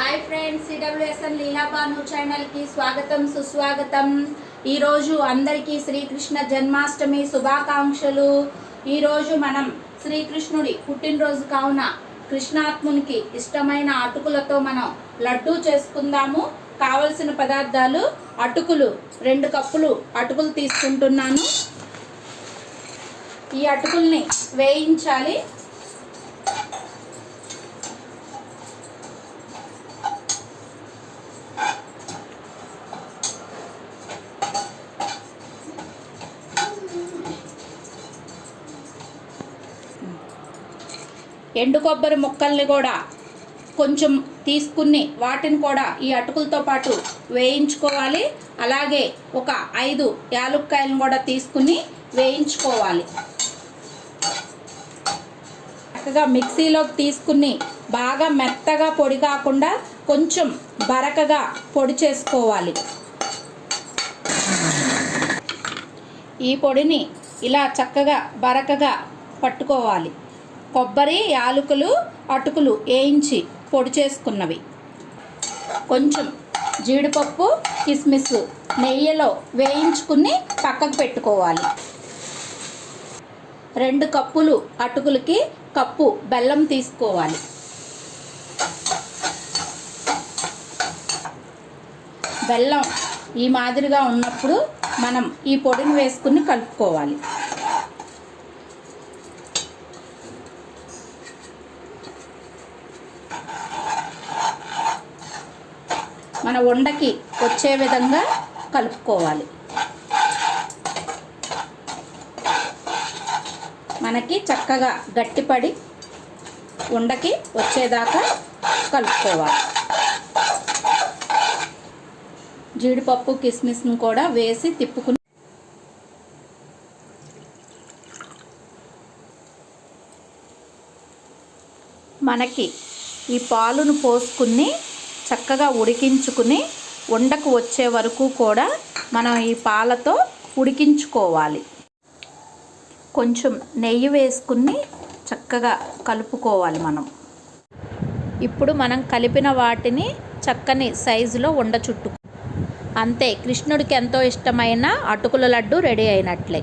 Hi friends CWSN లీలాబాను ఛానల్కి స్వాగతం సుస్వాగతం. ఈరోజు అందరికీ శ్రీకృష్ణ జన్మాష్టమి శుభాకాంక్షలు. ఈరోజు మనం శ్రీకృష్ణుడి పుట్టినరోజు కావున కృష్ణాత్మునికి ఇష్టమైన అటుకులతో మనం లడ్డూ చేసుకుందాము. కావలసిన పదార్థాలు అటుకులు రెండు కప్పులు అటుకులు తీసుకుంటున్నాను. ఈ అటుకుల్ని వేయించాలి. ఎండు కొబ్బరి ముక్కల్ని కూడా కొంచెం తీసుకుని వాటిని కూడా ఈ అటుకులతో పాటు వేయించుకోవాలి. అలాగే ఒక ఐదు యాలుక్కాయలను కూడా తీసుకుని వేయించుకోవాలి. చక్కగా మిక్సీలోకి తీసుకుని బాగా మెత్తగా పొడి కాకుండా కొంచెం బరకగా పొడి చేసుకోవాలి. ఈ పొడిని ఇలా చక్కగా బరకగా పట్టుకోవాలి. కొబ్బరి యాలకులు అటుకులు వేయించి పొడి చేసుకున్నవి. కొంచెం జీడిపప్పు కిస్మిస్ నెయ్యిలో వేయించుకుని పక్కకు పెట్టుకోవాలి. రెండు కప్పులు అటుకులకి కప్పు బెల్లం తీసుకోవాలి. బెల్లం ఈ మాదిరిగా ఉన్నప్పుడు మనం ఈ పొడిని వేసుకుని కలుపుకోవాలి. మన వండకి వచ్చే విధంగా కలుపుకోవాలి. మనకి చక్కగా గట్టిపడి ఉండకి వచ్చేదాకా కలుపుకోవాలి. జీడిపప్పు కిస్మిస్ను కూడా వేసి తిప్పుకుని మనకి ఈ పాలును పోసుకుని చక్కగా ఉడికించుకుని ఉండకు వచ్చే వరకు కూడా మనం ఈ పాలతో ఉడికించుకోవాలి. కొంచెం నెయ్యి వేసుకుని చక్కగా కలుపుకోవాలి మనం. ఇప్పుడు మనం కలిపిన వాటిని చక్కని సైజులో ఉండ చుట్టు అంతే కృష్ణుడికి ఎంతో ఇష్టమైన అటుకుల లడ్డు రెడీ అయినట్లే.